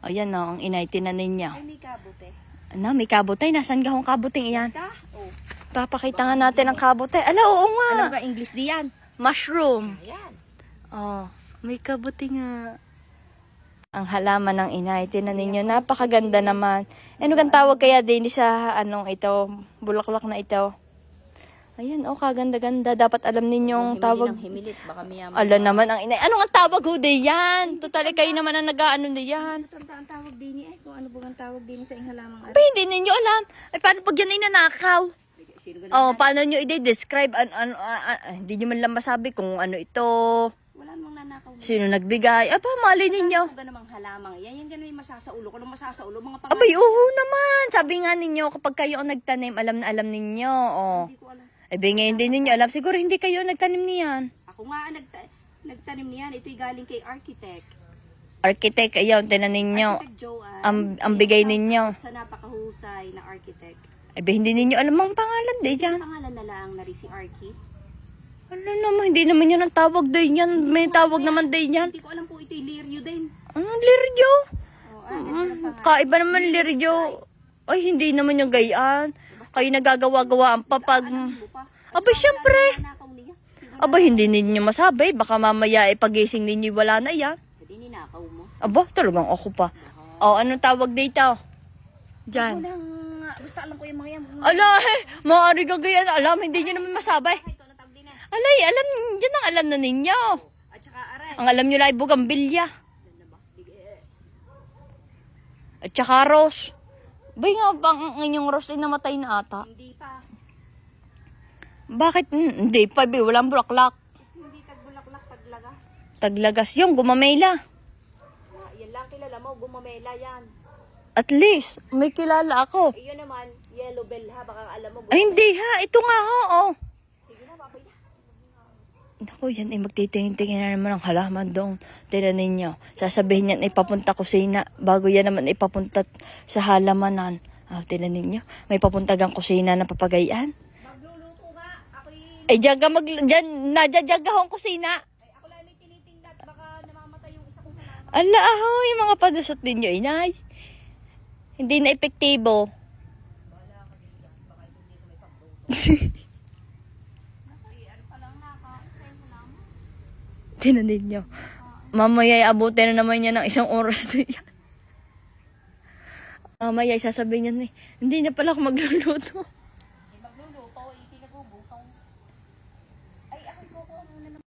Ayan o, ang inay, tinanin niya. Ay, may kabote. Ano, may kabutay. Nasaan gahong kabuting iyan? Ta? Oh. Papakita nga natin ang kabutay. Ala, oo Alam nga. ka English diyan. Mushroom. Ayan. Oh, may kabuti nga. Ang halaman ng inay, tinanin niyo, napakaganda naman. Ano kang tawag kaya din sa anong ito, bulaklak na ito? Ayan, oh, kaganda-ganda. Dapat alam ninyong tawag. Ng himilit. Baka miyaman. Ala naman ang inay. Ano ang tawag ho di yan? Totally kayo naman ang nag-ano di yan. Ang tawag din eh. Kung ano ba ang tawag din sa halamang Pa, hindi ninyo alam. Ay, paano pag yan ay nanakaw? Oh, paano nyo i-describe? An, ano, ah, ah, ah, hindi nyo man lang masabi kung ano ito. Wala namang nanakaw. Sino nagbigay? Apa, mali ninyo. Kung ganun halamang. Yan, yan ganun yung masasaulo. Kung anong masasaulo, mga pang... Abay, oo naman. Sabi nga ninyo, kapag kayo ang nagtanim, alam na alam ninyo. Oh. Hindi ko alam. Eh, ngayon din ninyo alam. Siguro hindi kayo nagtanim niyan. Ako nga ang nagta nagtanim niyan. Ito'y galing kay architect. Architect, ayun, tinan ninyo. Architect Joanne. Ang, ang bigay ninyo. Sa napakahusay na architect. Eh, hindi ninyo alam ang pangalan di dyan. Pangalan na lang na rin si Archie. Ano naman, hindi naman yun ang tawag din yan. May tawag naman din yan. Hindi ko alam po ito'y Lirio din. Anong liryo? Oh, ah, ito na pangalan. Kaiba naman liryo. Ay, hindi naman yung gayaan. Kayo nagagawa-gawa ang papag... Aba, syempre. Aba, hindi ninyo masabi. Baka mamaya ipagising ninyo wala na yan. Hindi ninakaw mo. Aba, talagang ako pa. O, anong tawag dito? Diyan. Walang, ah, basta alam ko yung mga yan. Ala, eh, maaari gagayan. Alam, hindi nyo naman din eh. Alay, alam, yan ang alam na ninyo. Ang alam nyo lang ay bugambilya. Eh. At saka rose. Bay nga bang ang inyong rose ay namatay na ata? Hindi pa. Bakit? Hmm, Hindi pa, bay. Walang bulaklak. Hindi tagbulaklak, taglagas. Taglagas yung gumamela. Ah, yan lang kilala mo, gumamela yan. At least, may kilala ako. Iyon naman, yellow bell ha, baka alam mo. Ay, hindi ha. Ito nga ho, oh. Sige na, babay na. Naku, yan ay magtitingin-tingin na naman ang halaman doon. Tira ninyo. Sasabihin yan ay papunta kusina. Bago yan naman ay papunta sa halamanan. Ah, tira ninyo. May papuntagang kusina na papagayan. Magluluto nga, ako'y, Ay, diyaga mag... Diyan, nadyajaga hong kusina. ay, ako lang may tinitingnan, baka namamatay yung isa kong halaman. Ala, aho, yung mga padusot ninyo, inay. Hindi na epektibo. Ay, ano pa lang naka, sa'yo halaman. Tinan ninyo. Mamaya ay abutin na naman niya ng isang oras na yan. Mamaya ay sasabihin niya, "Nay, hindi na pala ako magluluto.